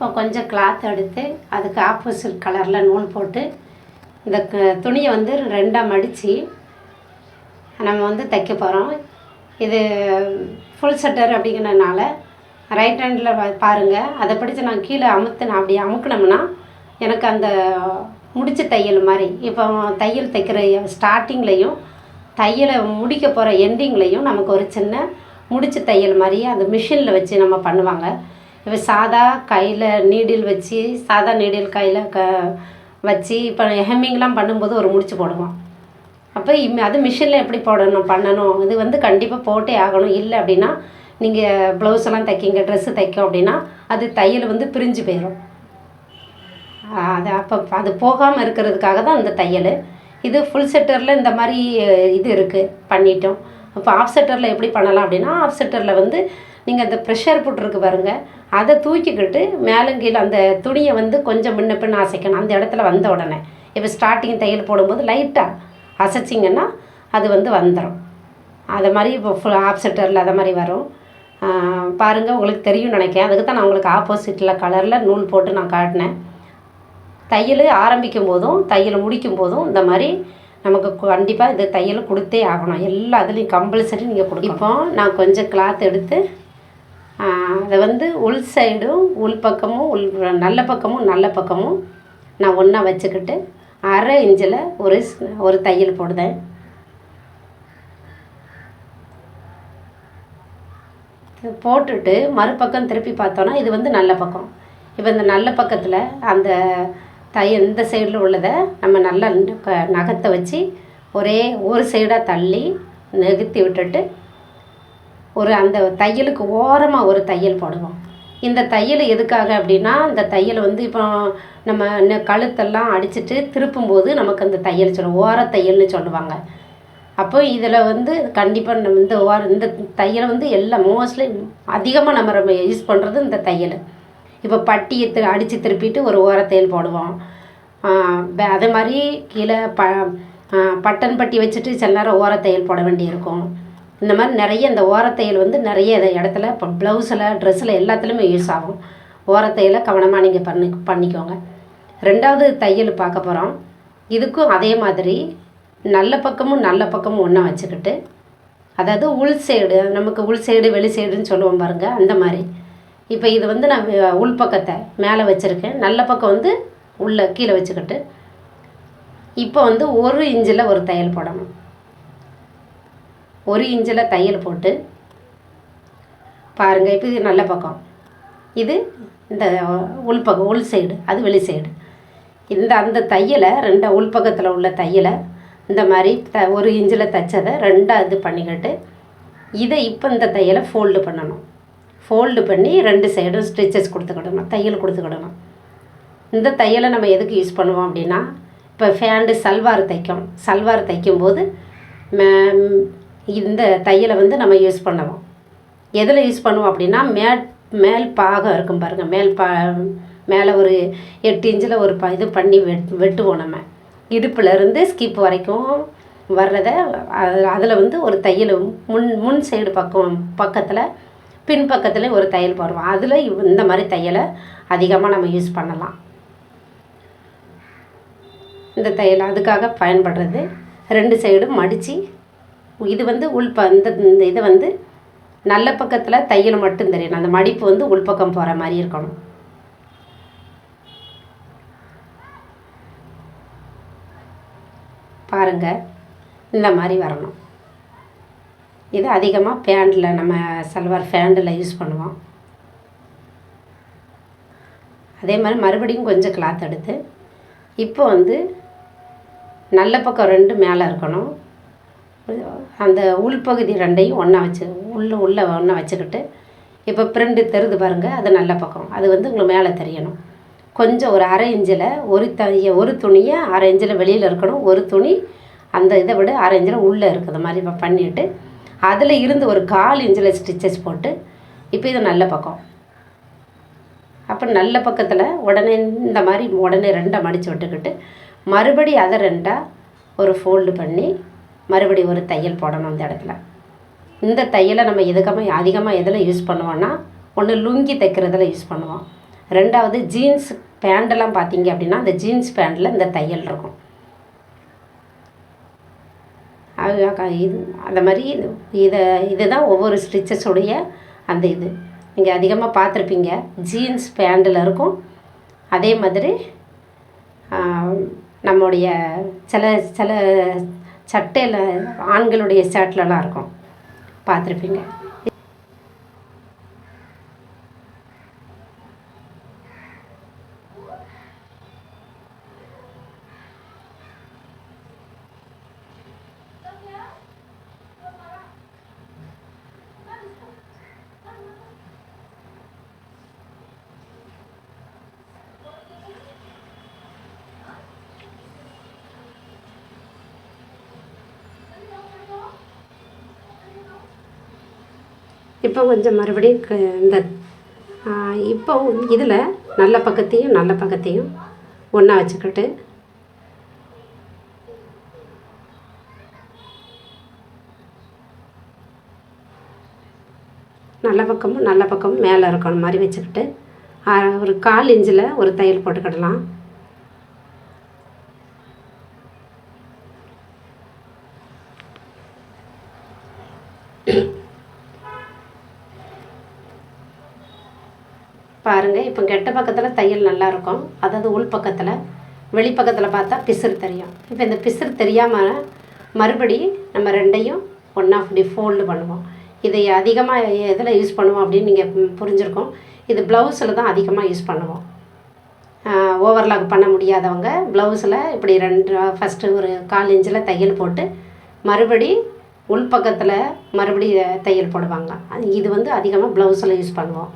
இப்போ கொஞ்சம் கிளாத் எடுத்து அதுக்கு ஆப்போசிட் கலரில் நூல் போட்டு இந்த துணியை வந்து ரெண்டாக மடித்து நம்ம வந்து தைக்க போகிறோம் இது ஃபுல் செட்டர் அப்படிங்கிறனால ரைட் ஹேண்டில் பாருங்கள் அதை பிடிச்சி நான் கீழே அமுத்துனேன் அப்படி அமுக்கினோம்னா எனக்கு அந்த முடிச்ச தையல் மாதிரி இப்போ தையல் தைக்கிற ஸ்டார்டிங்லேயும் தையலை முடிக்க போகிற எண்டிங்லேயும் நமக்கு ஒரு சின்ன முடிச்ச தையல் மாதிரி அந்த மிஷினில் வச்சு நம்ம பண்ணுவாங்க. இப்போ சாதா கையில் நீடில் வச்சு சாதா நீடில் கையில் க வச்சு இப்போ ஹெம்மிங்லாம் பண்ணும்போது ஒரு முடிச்சு போடுவோம். அப்போ இம் அது மிஷினில் எப்படி போடணும் பண்ணணும் இது வந்து கண்டிப்பாக போட்டே ஆகணும். இல்லை அப்படின்னா நீங்கள் ப்ளவுஸ் எல்லாம் தைக்கிங்க ட்ரெஸ்ஸு தைக்கும் அப்படின்னா அது தையல் வந்து பிரிஞ்சு போயிடும் அது அப்போ அது போகாமல் இருக்கிறதுக்காக தான் அந்த தையல். இது ஃபுல் செட்டரில் இந்த மாதிரி இது இருக்குது பண்ணிட்டோம். இப்போ ஆஃப் செட்டரில் எப்படி பண்ணலாம் அப்படின்னா ஆஃப் செட்டரில் வந்து நீங்கள் அந்த ப்ரெஷர் போட்டிருக்கு பாருங்கள் அதை தூக்கிக்கிட்டு மேலும் கீழே அந்த துணியை வந்து கொஞ்சம் முன்ன பின்ன அசைக்கணும். அந்த இடத்துல வந்த உடனே. இப்போ ஸ்டார்டிங் தையல் போடும்போது லைட்டாக அசைச்சிங்கன்னா அது வந்து வந்துடும் அது மாதிரி இப்போ ஃபுல் ஆப்செட்டரில் அதை மாதிரி வரும். பாருங்கள் உங்களுக்கு தெரியும் நினைக்கிறேன். அதுக்கு தான் நான் உங்களுக்கு ஆப்போசிட்டில் கலரில் நூல் போட்டு நான் காட்டினேன். தையல் ஆரம்பிக்கும் போதும் தையல் முடிக்கும் போதும் இந்த மாதிரி நமக்கு கண்டிப்பாக இது தையல் கொடுத்தே ஆகணும். எல்லா இதுலேயும் கம்பல்சரி நீங்கள் கொடுக்கும் இப்போ நான் கொஞ்சம் கிளாத் எடுத்து அதை வந்து உள் சைடும் உள் பக்கமும் உள் நல்ல பக்கமும் நல்ல பக்கமும் நான் ஒன்றா வச்சுக்கிட்டு அரை இன்ச்சில் ஒரு ஸ்- ஒரு தையல் போடுதேன். போட்டுட்டு மறுபக்கம் திருப்பி பார்த்தோன்னா இது வந்து நல்ல பக்கம். இப்போ இந்த நல்ல பக்கத்தில் அந்த தைய இந்த சைடில் உள்ளதை நம்ம நல்லா க- நகத்தை வச்சு ஒரே ஒரு சைடாக தள்ளி நெகுத்தி விட்டுட்டு ஒரு அந்த தையலுக்கு ஓரமாக ஒரு தையல் போடுவோம். இந்த தையல் எதுக்காக அப்படின்னா இந்த தையல் வந்து இப்போ நம்ம கழுத்தெல்லாம் அடிச்சிட்டு திருப்பும்போது நமக்கு அந்த தையல் சொல்லுவோம். ஓர தையல்னு சொல்லுவாங்க. அப்போ இதில் வந்து கண்டிப்பாக நம்ம இந்த ஓர இந்த தையலை வந்து எல்லாம் மோஸ்ட்லி அதிகமாக நம்ம நம்ம யூஸ் பண்ணுறது இந்த தையல். இப்போ பட்டியை திரு அடித்து திருப்பிட்டு ஒரு ஓர தையல் போடுவோம். அதே மாதிரி கீழே ப பட்டன் பட்டி வச்சுட்டு சில நேரம் ஓர தையல் போட வேண்டியிருக்கும். இந்த மாதிரி நிறைய இந்த ஓரத்தையல் வந்து நிறைய இடத்துல இப்போ ப்ளவுஸில் ட்ரெஸ்ஸில் எல்லாத்துலேயுமே யூஸ் ஆகும். ஓரத்தையலை கவனமாக நீங்கள் பண்ணி பண்ணிக்கோங்க. ரெண்டாவது தையல் பார்க்க போகிறோம். இதுக்கும் அதே மாதிரி நல்ல பக்கமும் நல்ல பக்கமும் ஒன்றா வச்சுக்கிட்டு அதாவது உள் சைடு நமக்கு உள் சைடு வெளி சைடுன்னு சொல்லுவோம் பாருங்கள் அந்த மாதிரி. இப்போ இது வந்து நான் உள் பக்கத்தை மேலே வச்சுருக்கேன். நல்ல பக்கம் வந்து உள்ள கீழே வச்சுக்கிட்டு இப்போ வந்து ஒரு இன்ச்சில் ஒரு தையல் போடணும். ஒரு இன்ச்சில் தையல் போட்டு பாருங்கள் இப்போ இது நல்ல பக்கம். இது இந்த உள்பக்கம் உள் சைடு அது வெளி சைடு இந்த அந்த தையலை ரெண்டு உள்பக்கத்தில் உள்ள தையலை இந்த மாதிரி த ஒரு இன்ச்சில் தைச்சதை ரெண்டாக இது பண்ணிக்கிட்டு இதை இப்போ இந்த தையலை ஃபோல்டு பண்ணணும். ஃபோல்டு பண்ணி ரெண்டு சைடும் ஸ்டிச்சஸ் கொடுத்துக்கிடணும் தையல் கொடுத்துக்கிடணும். இந்த தையலை நம்ம எதுக்கு யூஸ் பண்ணுவோம் அப்படின்னா இப்போ ஃபேண்டு சல்வார் தைக்கும். சல்வார் தைக்கும்போது இந்த தையலை வந்து நம்ம யூஸ் பண்ணுவோம் எதில் யூஸ் பண்ணுவோம் அப்படின்னா மேல் மேல் பாகம் இருக்கும் பாருங்கள் மேல் பா மேலே ஒரு எட்டு இன்ச்சில் ஒரு ப இது பண்ணி வெட் வெட்டுவோம் நம்ம. இடுப்புல இருந்து ஸ்கிப் வரைக்கும் வர்றதை அதில் வந்து ஒரு தையல் முன் முன் சைடு பக்கம் பக்கத்தில் பின் பக்கத்தில் ஒரு தையல் போடுவோம். அதில் இந்த மாதிரி தையலை அதிகமாக நம்ம யூஸ் பண்ணலாம். இந்த தையல் அதுக்காக பயன்படுறது. ரெண்டு சைடும் மடித்து இது வந்து உள் ப இந்த இந்த இது வந்து நல்ல பக்கத்தில் தையல் மட்டும் தெரியணும். அந்த மடிப்பு வந்து உள்பக்கம் போகிற மாதிரி இருக்கணும். பாருங்க. இந்த மாதிரி வரணும். இது அதிகமாக பேண்டில் நம்ம சல்வார் ஃபேண்டில் யூஸ் பண்ணுவோம். அதே மாதிரி மறுபடியும் கொஞ்சம் கிளாத் எடுத்து இப்போ வந்து நல்ல பக்கம் ரெண்டு மேலே இருக்கணும். அந்த உள்பகுதி ரெண்டையும் ஒன்றா வச்சு உள்ள உள்ளே ஒன்றா வச்சுக்கிட்டு இப்போ பிரிண்டு தெரிது பாருங்கள் அது நல்ல பக்கம். அது வந்து உங்களுக்கு மேலே தெரியணும். கொஞ்சம் ஒரு அரை இஞ்சில் ஒரு தைய ஒரு துணியை அரை இஞ்சில் வெளியில் இருக்கணும். ஒரு துணி அந்த இதை விட அரை இஞ்சில் உள்ளே இருக்கிற மாதிரி இப்போ பண்ணிவிட்டு அதில் இருந்து ஒரு கால் இஞ்சில் ஸ்டிச்சஸ் போட்டு இப்போ இது நல்ல பக்கம். அப்போ நல்ல பக்கத்தில் உடனே இந்த மாதிரி உடனே ரெண்டாக மடித்து விட்டுக்கிட்டு மறுபடி அதை ரெண்டாக ஒரு ஃபோல்டு பண்ணி மறுபடி ஒரு தையல் போடணும் அந்த இடத்துல. இந்த தையலை நம்ம எதுக்கமாக அதிகமாக எதில் யூஸ் பண்ணுவோன்னா ஒன்று லுங்கி தைக்கிறதுல யூஸ் பண்ணுவோம். ரெண்டாவது ஜீன்ஸ் பேண்டெல்லாம் பார்த்தீங்க அப்படின்னா அந்த ஜீன்ஸ் பேண்டில் இந்த தையல் இருக்கும். இது அந்த மாதிரி இதை இதுதான் ஒவ்வொரு ஸ்டிச்சஸுடைய அந்த இது. நீங்கள் அதிகமாக பார்த்துருப்பீங்க ஜீன்ஸ் பேண்டில் இருக்கும். அதே மாதிரி நம்முடைய சில சில சட்டையில் ஆண்களுடைய ஷர்ட்லலாம் இருக்கும். பார்த்துருப்பீங்க. இப்போ கொஞ்சம் மறுபடியும் க- இந்த இப்போ இதில் நல்ல பக்கத்தையும் நல்ல பக்கத்தையும் ஒன்றா வச்சுக்கிட்டு நல்ல பக்கமும் நல்ல பக்கமும் மேலே இருக்கணும் மாதிரி வச்சுக்கிட்டு ஒரு கால் இன்ச்சில் ஒரு தையல் போட்டுக்கிடலாம். பாருங்கள் இப்போ கெட்ட பக்கத்தில் தையல் நல்லாயிருக்கும் அதாவது உள் பக்கத்தில். வெளி பக்கத்தில் பார்த்தா பிசுறு தெரியும். இப்போ இந்த பிசுறு தெரியாமல் மறுபடி நம்ம ரெண்டையும் ஒன்றா அப்படி ஃபோல்டு பண்ணுவோம். இதை அதிகமாக எதில் யூஸ் பண்ணுவோம் அப்படின்னு நீங்கள் புரிஞ்சுருக்கோம். இது ப்ளவுஸில் தான் அதிகமாக யூஸ் பண்ணுவோம். ஓவர்லாக் பண்ண முடியாதவங்க ப்ளவுஸில் இப்படி ரெண்டு ஃபஸ்ட்டு ஒரு கால் இன்ச்சில் தையல் போட்டு மறுபடி உள்பக்கத்தில் மறுபடி தையல் போடுவாங்க. இது வந்து அதிகமாக ப்ளவுஸில் யூஸ் பண்ணுவோம்.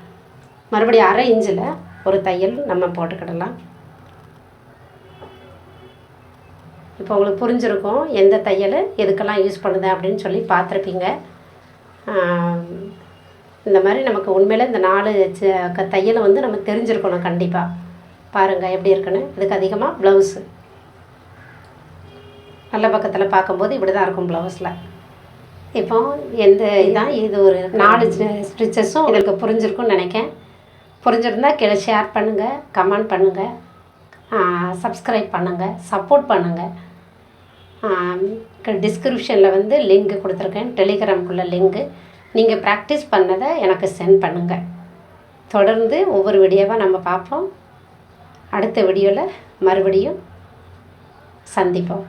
மறுபடியும் அரை இஞ்சில் ஒரு தையல் நம்ம போட்டுக்கிடலாம். இப்போ உங்களுக்கு புரிஞ்சிருக்கும் எந்த தையல் எதுக்கெல்லாம் யூஸ் பண்ணுது அப்படின்னு சொல்லி பார்த்துருப்பீங்க. இந்த மாதிரி நமக்கு உண்மையில் இந்த நாலு ச- க- தையலை வந்து நம்ம தெரிஞ்சிருக்கணும் கண்டிப்பாக பாருங்கள் எப்படி இருக்குன்னு. இதுக்கு அதிகமாக ப்ளவுஸு நல்ல பக்கத்தில் பார்க்கும்போது இப்படி தான் இருக்கும் ப்ளவுஸில் இப்போ எந்த இதான் இது ஒரு நாலு ஸ்டிச்சஸும் உங்களுக்கு புரிஞ்சிருக்கும்னு நினைக்கேன் புரிஞ்சிருந்தா கீழே ஷேர் பண்ணுங்கள் கமெண்ட் பண்ணுங்கள் சப்ஸ்கிரைப் பண்ணுங்கள் சப்போர்ட் பண்ணுங்கள் டிஸ்கிரிப்ஷனில் வந்து லிங்க் கொடுத்துருக்கேன் டெலிகிராம்குள்ள லிங்க்கு நீங்கள் ப்ராக்டிஸ் பண்ணதை எனக்கு சென்ட் பண்ணுங்கள் தொடர்ந்து ஒவ்வொரு வீடியோவாக நம்ம பார்ப்போம். அடுத்த வீடியோவில் மறுபடியும் சந்திப்போம்.